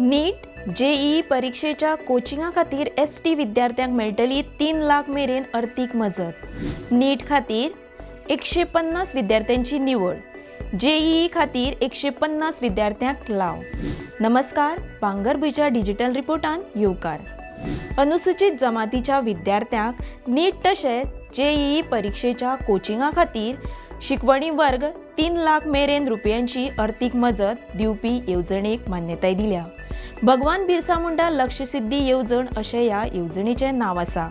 नीट JEE परीक्षेच्या कोचिंगा खातीर S T विद्यार्थ्यांक मेळटली तीन लाख मेरेन अर्थीक मजत. नीट खातीर एकशे पन्नास विद्यार्थ्यांची निवड. जेईई खातीर एकशे पन्नास विद्यार्थ्यांक लाव. नमस्कार भांगरभुंयच्या डिजिटल रिपोर्टान येवकार. अनुसूचित जमातीच्या विद्यार्थ्यांक नीट तशेंच जेईई परीक्षेच्या कोचिंगा खातीर शिकवणी वर्ग तीन लाख मेरेन रुपयांची अर्थीक मजत दिवपी येवजणेक मान्यताय दिल्या. भगवान बिरसा मुंडा लक्षसिद्धी येवजण अशें ह्या येवजणेचें नांव आसा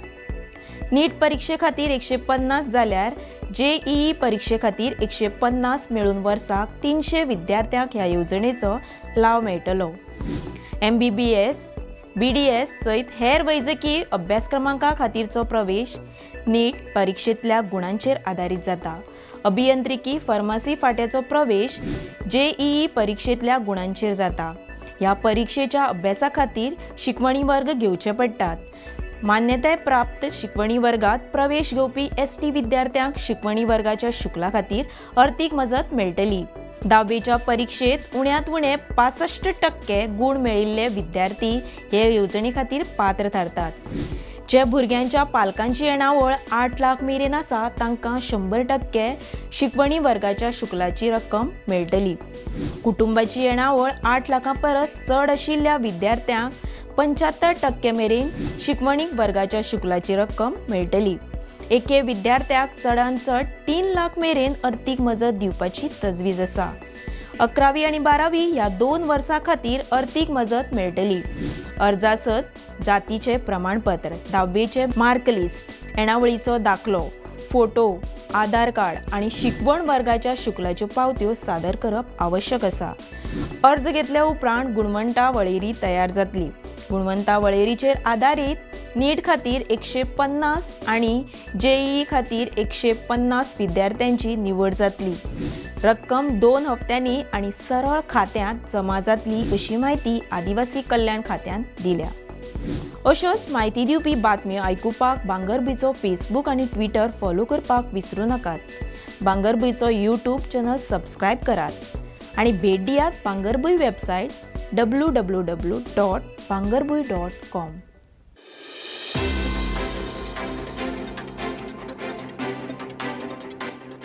नीट परीक्षे खातीर एकशे पन्नास जाल्यार जे ई परीक्षे खातीर एकशे पन्नास मेळून वर्साक तिनशे विद्यार्थ्यांक ह्या येवजणेचो लाव मेळटलो. M B B S B D S सयत हेर वैजकी अभ्यासक्रमांका खातीरचो प्रवेश नीट परिक्षेंतल्या गुणांचेर आदारीत जाता. अभियंत्रिकी फार्मासी फाट्याचो प्रवेश जे ई ई परिक्षेंतल्या गुणांचेर जाता. ह्या परीक्षेच्या अभ्यासा खातीर शिकवणी वर्ग घेवचे पडटात. मान्यताय प्राप्त शिकवणी वर्गात प्रवेश घेवपी एस टी विद्यार्थ्यांक शिकवणी वर्गाच्या शुक्ला खातीर अर्थीक मजत मेळटली. धावेच्या परीक्षेत उण्यांत उणे पासश्ट टक्के गुण मेळिल्ले विद्यार्थी हे येवजणे खातीर पात्र थारतात. जे भुरग्यांच्या पालकांची येणावळ आठ लाख मेरेन आसा तांकां शंबर टक्के शिकवणी वर्गाच्या शुक्लाची रक्कम मेळटली. कुटुंबाची येणावळ आठ लाखां परस चड आशिल्ल्या विद्यार्थ्यांक पंच्याहत्तर टक्के मेरेन शिकवणीक वर्गाच्या शुक्लाची रक्कम मेळटली एके विद्यार्थ्याक चडांत चड तीन लाख मेरेन अर्थीक मजत दिवपाची तजवीज आसा अकरावी आनी बारावी ह्या दोन वर्सां खातीर अर्थीक मजत मेळटली अर्जासत जातीचें प्रमाणपत्र धाव्वेचें मार्कलिस्ट येणावळीचो दाखलो. फोटो आधार कार्ड आनी शिकवण वर्गाच्या शुक्लाच्यो पावत्यो सादर करप आवश्यक आसा अर्ज घेतल्या उपरांत गुणवंता वळेरी तयार जातली. गुणवंता वळेरीचेर आदारीत नीट खातीर एकशे पन्नास आनी जेईई खातीर एकशे पन्नास विद्यार्थ्यांची निवड जातली. रक्कम दोन हप्त्यांनी आनी सरळ खात्यांत जमा जातली अशी म्हायती आदिवासी कल्याण खात्यान दिल्या. अश्योच म्हायती दिवपी बातम्यो आयकुपाक भांगरभुंयचो फेसबूक आनी ट्विटर फॉलो करपाक विसरूं नाकात भांगरभुंयचो यूट्यूब चॅनल सबस्क्रायब करात. आनी भेट दियात Bhangarbhuin website W W W dot Bhangarbhuin dot com